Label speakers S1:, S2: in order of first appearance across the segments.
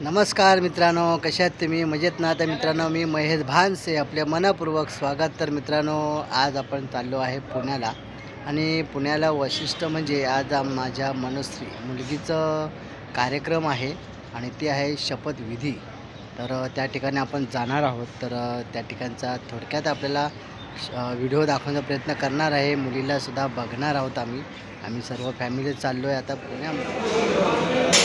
S1: नमस्कार मित्रांनो कशा आहेत तुम्ही? मजेत ना? तर मित्रांनो मी महेश भानसे आपले मनपूर्वक स्वागत. तर मित्रांनो आज आपण चाललो आहे पुण्याला. आणि पुण्याला वैशिष्ट्य म्हणजे आज माझ्या मनश्री मुलगीचं कार्यक्रम आहे आणि ते आहे शपथविधी तर त्या ठिकाणी आपण जाणार आहोत. तर त्या ठिकाणचा थोडक्यात आपल्याला व्हिडिओ दाखवण्याचा प्रयत्न करणार आहे. मुलीला सुद्धा बघणार आहोत आम्ही. आम्ही सर्व फॅमिली चाललो आहे आता पुण्यामध्ये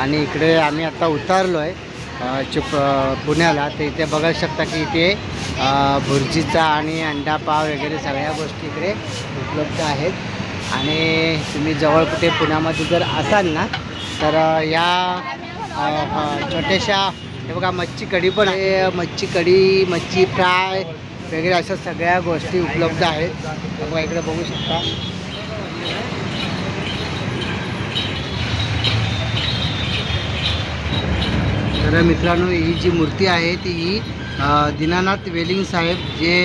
S1: आणि इकडे आम्ही आता उतारलो आहे चिप पुण्याला. तर इथे बघू शकता की इथे भुर्जीचा आणि अंडा पाव वगैरे सगळ्या गोष्टी इकडे उपलब्ध आहेत. आणि तुम्ही जवळ कुठे पुण्यामध्ये जर असाल ना तर या छोट्याशा हे बघा मच्छी कढी पण आहे. मच्छी कढी मच्छी फ्राय वगैरे अशा सगळ्या गोष्टी उपलब्ध आहेत. बघा इकडे बघू शकता. तर मित्रांनो ही जी मूर्ती आहे ती ही दीनानाथ वेलिंग साहेब जे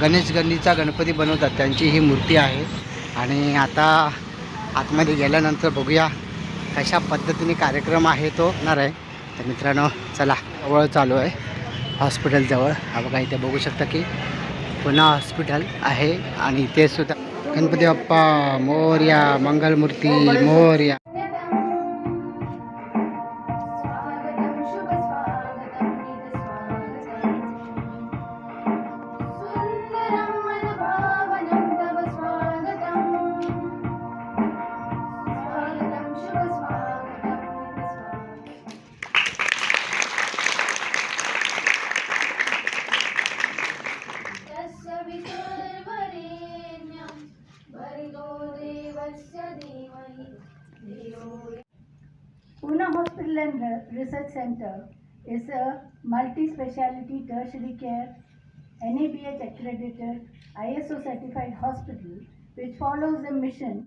S1: गणेश गणीचा गणपती बनवतात. त्यांची ही मूर्ती आहे. आणि आता आतमध्ये गेल्यानंतर बघूया कशा पद्धतीने कार्यक्रम आहे तो. होणार आहे तर मित्रांनो चला जवळ चालू आहे. हॉस्पिटलजवळ हा बघा इथे बघू शकता की पुन्हा हॉस्पिटल आहे. आणि इथे सुद्धा Ganpati Bappa Morya Mangalmurti Morya.
S2: Research Center is a multi-speciality tertiary care, NABH accredited, ISO certified hospital which follows the mission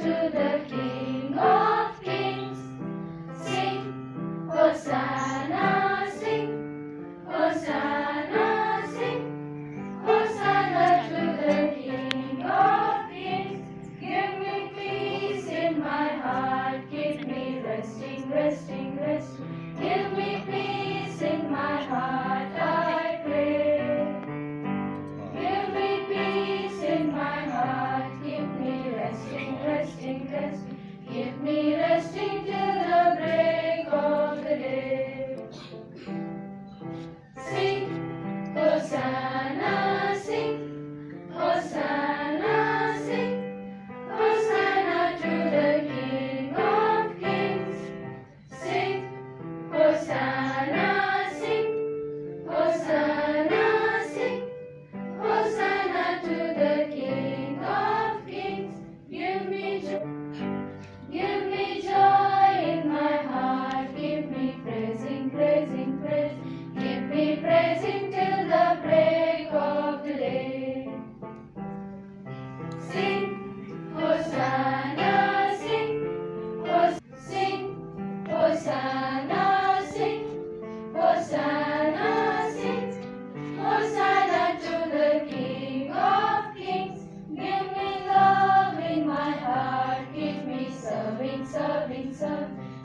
S3: to the
S2: Jesus.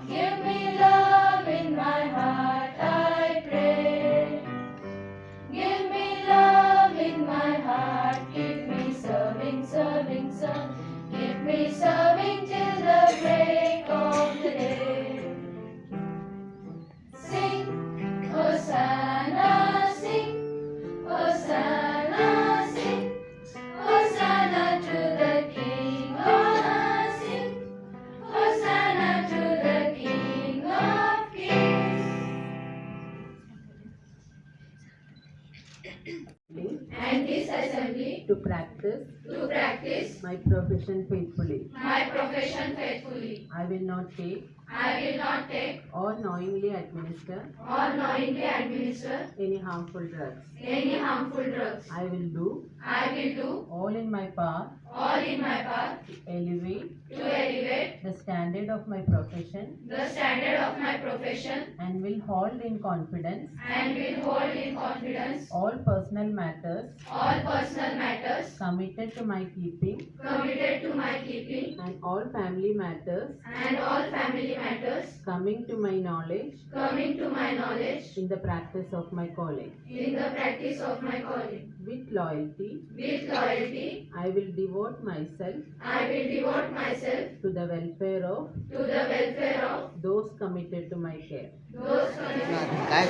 S4: To practice
S2: to practice
S4: my profession faithfully.
S2: my profession faithfully.
S4: I will not take
S2: I will not take
S4: or knowingly administer
S2: or knowingly administer
S4: any harmful drugs.
S2: any harmful drugs.
S4: I will do
S2: I will do
S4: all in my power
S2: all in my power
S4: to elevate.
S2: To elevate.
S4: The standard of my profession.
S2: The standard of my profession.
S4: And will hold in confidence.
S2: And will hold in confidence.
S4: All personal matters.
S2: All personal matters.
S4: Committed to my keeping.
S2: Committed to my keeping.
S4: And all family matters.
S2: And all family matters.
S4: Coming to my knowledge.
S2: Coming to my knowledge.
S4: In the practice of my calling.
S2: in the practice of my calling.
S4: With loyalty,
S2: With loyalty,
S4: I will devote myself
S2: I will devote myself
S4: to the welfare of
S2: to the welfare of
S4: those committed to my care.
S2: those committed
S1: काय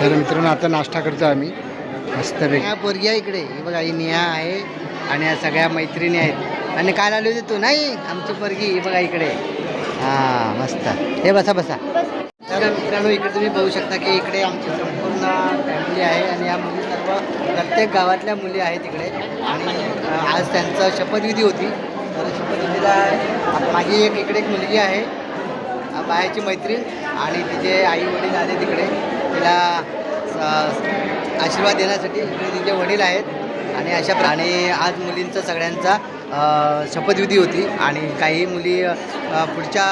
S1: तर मित्रांनो आता नाश्ता करतो आम्ही मस्तपैकी हा पोरगी आहे इकडे ही बघा ही निहा आहे आणि या सगळ्या मैत्रिणी आहेत आणि काय आली होती तू नाही? आमची पोरगी बघा इकडे. हां मस्त. हे बसा बसा. तर मित्रांनो इकडे तुम्ही बघू शकता की इकडे आमची संपूर्ण फॅमिली आहे आणि या मुली सर्व प्रत्येक गावातल्या मुली आहेत इकडे. आणि आज त्यांचं शपथविधी होती. तर शपथविधीला माझी एक इकडे एक मुलगी आहे बाहेरची मैत्रीण आणि तिचे आई वडील आले तिकडे तिला स- आशीर्वाद देण्यासाठी इकडे तिचे वडील आहेत. आणि अशा प्राणी आणि आज मुलींचा सगळ्यांचा शपथविधी होती आणि काही मुली पुढच्या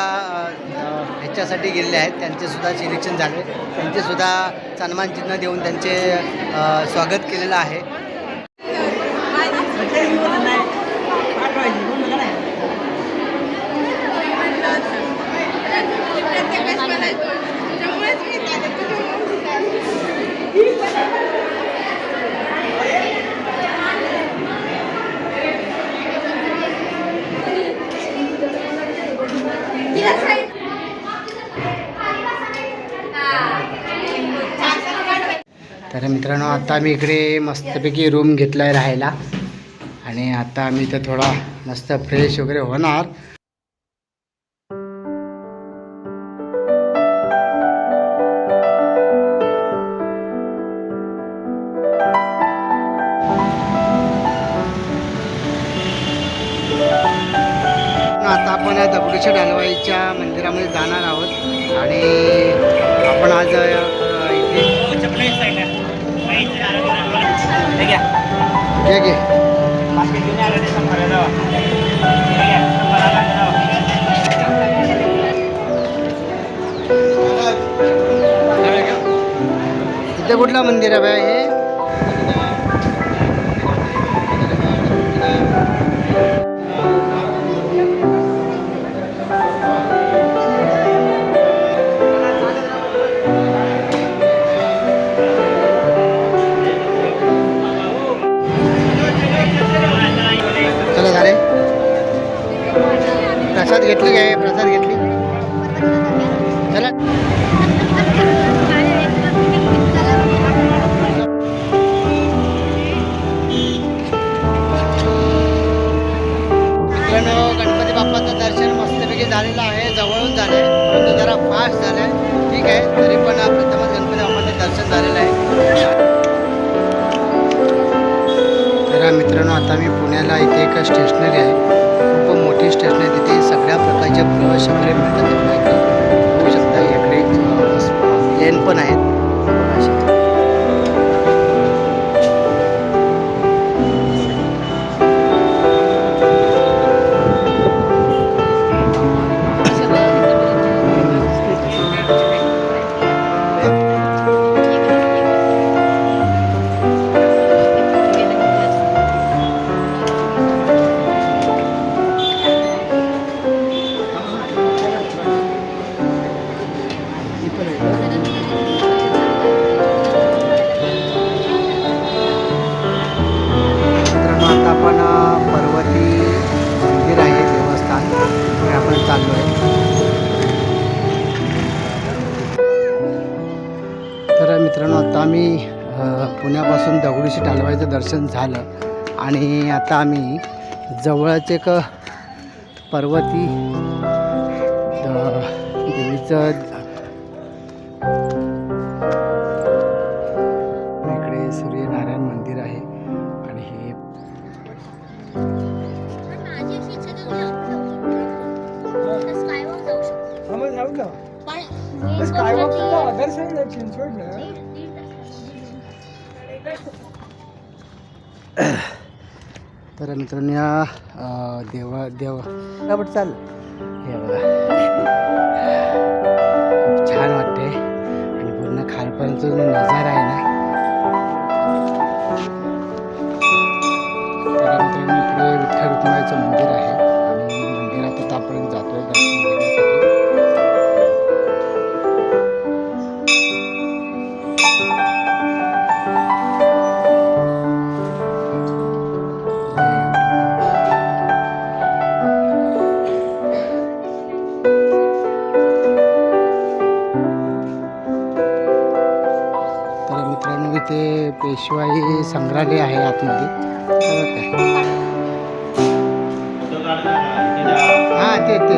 S1: ह्याच्यासाठी गेलेल्या आहेत. त्यांचेसुद्धा सिलेक्शन झाले. त्यांचेसुद्धा सन्मानचिन्ह देऊन त्यांचे स्वागत केलेलं आहे. तर मित्रांनो आता आम्ही इकडे मस्तपैकी रूम घेतला आहे राहायला. आणि आता आम्ही इथं थोडा मस्त फ्रेश वगैरे होणार. आता आपण या दगडूशेठ हलवाईच्या मंदिरामध्ये जाणार आहोत. आणि आपण आज इथे घे घे. इथे कुठलं मंदिर आहे बाय हे स्टेशनरी आहे. खूप मोठी स्टेशनरी तिथे सगळ्या प्रकारचे ब्रश दर्शन झालं. आणि आता आम्ही जवळच एक पर्वती देवीचं नमस्कार मित्रांनो या देवा देवा. बट चाल. हे बघा. खूप छान वाटते आणि पूर्ण खालपर्यंत जो नजारा आहे ना तर मित्रांनो इकडे विठ्ठल रुक्माचं मंदिर आहे. शिवाई संग्रहालय आहे आतमध्ये. हां तेच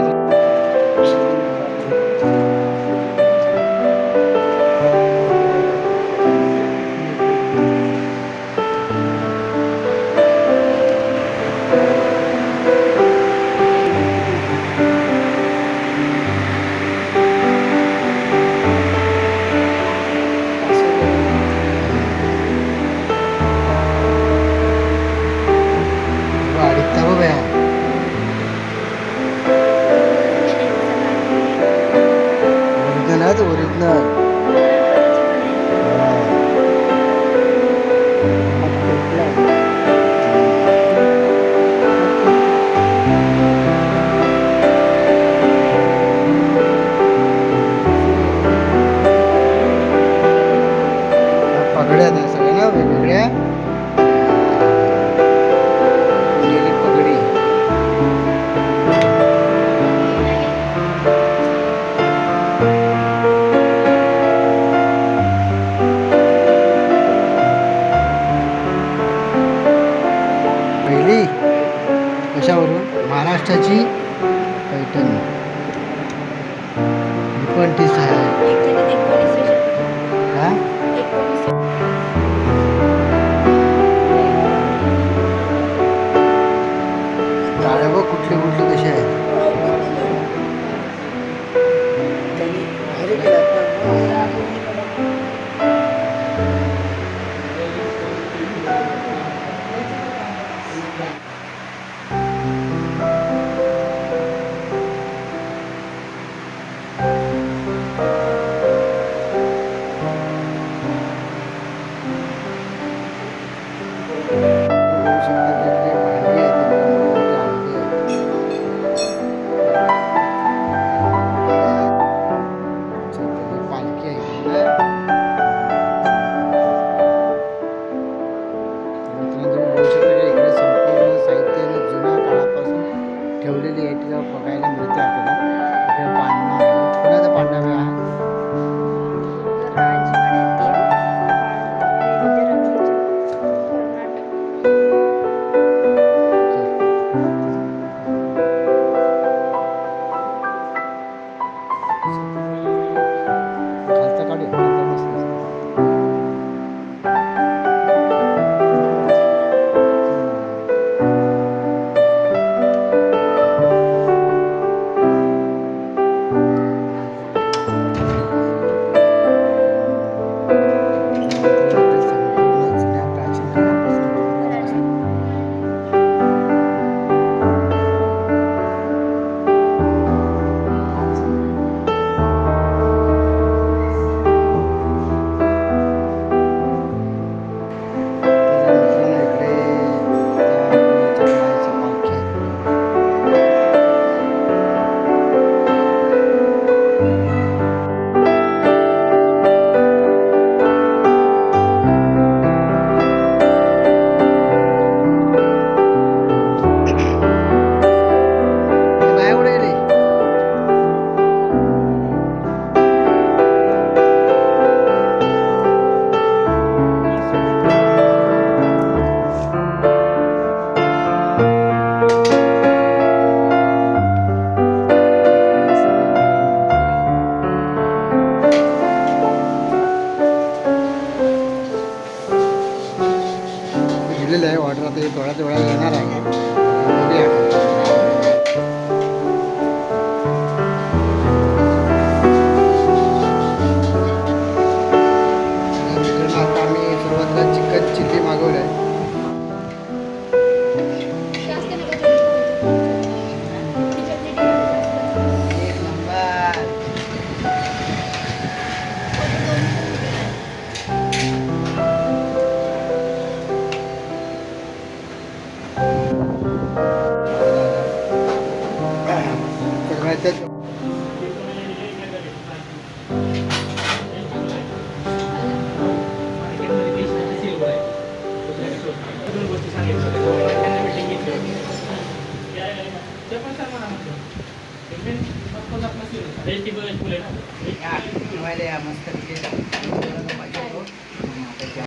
S1: activities have. दिलेलं आहे ऑर्डर आता थोड्याच वेळा येणार आहे